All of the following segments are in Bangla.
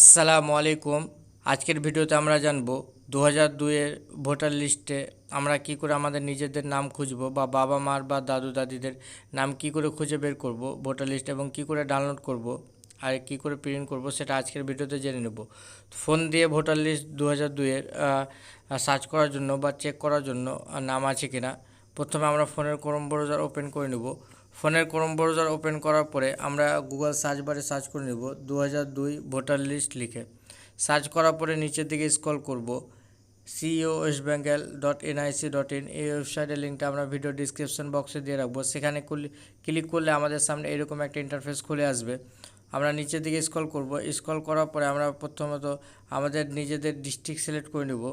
আসসালামু আলাইকুম। আজকের ভিডিওতে আমরা জানব দু হাজার দুইয়ের ভোটার লিস্টে আমরা কি করে আমাদের নিজেদের নাম খুঁজব বা বাবা মার বা দাদু দাদিদের নাম কি করে খুঁজে বের করব, ভোটার লিস্ট এবং কি করে ডাউনলোড করব আর কি করে প্রিন্ট করব সেটা আজকের ভিডিওতে জেনে নেব। ফোন দিয়ে ভোটার লিস্ট দু হাজার দুইয়ের সার্চ করার জন্য বা চেক করার জন্য নাম আছে কিনা, প্রথমে আমরা ফোনের ক্রোম ব্রাউজার ওপেন করে নেব। ফোনের ক্রোম ব্রাউজার ওপেন করার পরে আমরা গুগল সার্চ বারে সার্চ করে নেব দু দুই ভোটার লিস্ট লিখে। সার্চ করার পরে নিচের দিকে স্ক্রল করব। CEO West Bengal dot NIC dot in এই ওয়েবসাইটের লিঙ্কটা আমরা ভিডিও ডিসক্রিপশন বক্সে দিয়ে রাখব। সেখানে ক্লিক করলে আমাদের সামনে এরকম একটা ইন্টারফেস খুলে আসবে। আমরা নিচের দিকে স্ক্রল করব। স্ক্রল করার পরে আমরা প্রথমত আমাদের নিজেদের ডিস্ট্রিক্ট সিলেক্ট করে নেব।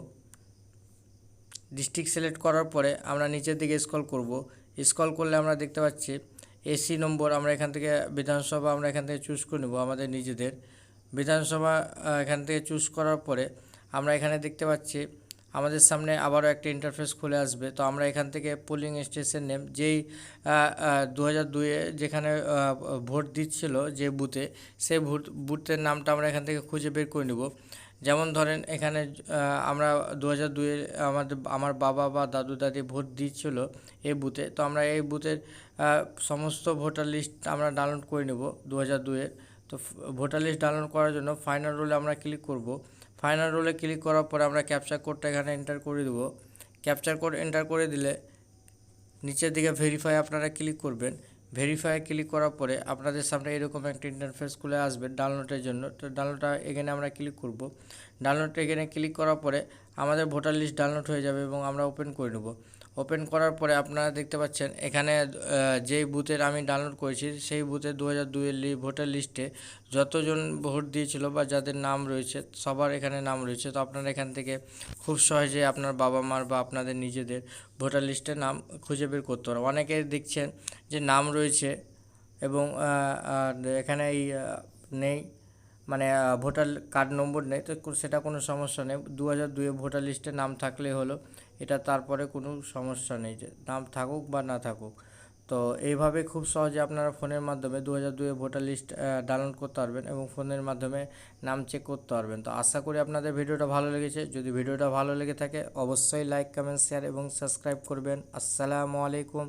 ডিস্ট্রিক্ট সিলেক্ট করার পরে আমরা নিচের দিকে স্ক্রল করব। স্ক্রল করলে আমরা দেখতে পাচ্ছি এসি নম্বর আমরা এখান থেকে বিধানসভা আমরা এখান থেকে চুজ করে নেব আমাদের নিজেদের। বিধানসভা এখান থেকে চুজ করার পরে আমরা এখানে দেখতে পাচ্ছি আমাদের সামনে আবারও একটা ইন্টারফেস খুলে আসবে। তো আমরা এখান থেকে পোলিং স্টেশন নেম যেই দু হাজার দুইয়ে যেখানে ভোট দিচ্ছিল যে বুথে সেই ভোট বুথের নামটা আমরা এখান থেকে খুঁজে বের করে নেব। যেমন ধরেন এখানে আমরা দু হাজার দুইয়ে আমাদের, আমার বাবা বা দাদু দাদি ভোট দিচ্ছিল এই বুথে। তো আমরা এই বুথের সমস্ত ভোটার লিস্ট আমরা ডাউনলোড করে নেব দু হাজার তো ভোটার লিস্ট ডাউনলোড করার জন্য ফাইনাল রোলে আমরা ক্লিক করব। ফাইনাল রোলে ক্লিক করার পরে আমরা ক্যাপচার কোডটা এখানে এন্টার করে দেবো। ক্যাপচার কোড এন্টার করে দিলে নিচের দিকে ভেরিফাই আপনারা ক্লিক করবেন। ভেরিফাই ক্লিক করার পরে আপনাদের সামনে এরকম একটা ইন্টারফেস খুলে আসবে ডাউনলোডের জন্য। তো ডাউনলোডটা এখানে আমরা ক্লিক করব। ডাউনলোড এখানে ক্লিক করার পরে আমাদের ভোটার লিস্ট ডাউনলোড হয়ে যাবে এবং আমরা ওপেন করে নেব। ওপেন করার পরে আপনারা দেখতে পাচ্ছেন, এখানে যেই বুথের আমি ডাউনলোড করেছি, সেই বুথে দু হাজার দুইয়ের ভোটার লিস্টে যতজন ভোট দিয়েছিল বা যাদের নাম রয়েছে, সবার এখানে নাম রয়েছে। তো আপনারা এখান থেকে খুব সহজে আপনার বাবা মার বা আপনাদের নিজেদের ভোটার লিস্টের নাম খুঁজে বের করতে পারেন অনেকে দেখছেন যে নাম রয়েছে এবং এখানে এই নেই। মানে ভোটার কার্ড নম্বর নেই, তো সেটা কোনো সমস্যা নেই। দু হাজার দুয়ে ভোটার লিস্টে নাম থাকলে হলো, এটা তারপরে কোনো সমস্যা নেই যে, নাম থাকুক বা না থাকুক। তো এইভাবে খুব সহজে আপনারা ফোনের মাধ্যমে দু হাজার দুয়ে ভোটার লিস্ট ডাউনলোড করতে পারবেন এবং ফোনের মাধ্যমে নাম চেক করতে পারবেন। তো আশা করি আপনাদের ভিডিওটা ভালো লেগেছে। যদি ভিডিওটা ভালো লেগে থাকে, অবশ্যই লাইক, কমেন্ট, শেয়ার এবং সাবস্ক্রাইব করবেন। আসসালামু আলাইকুম।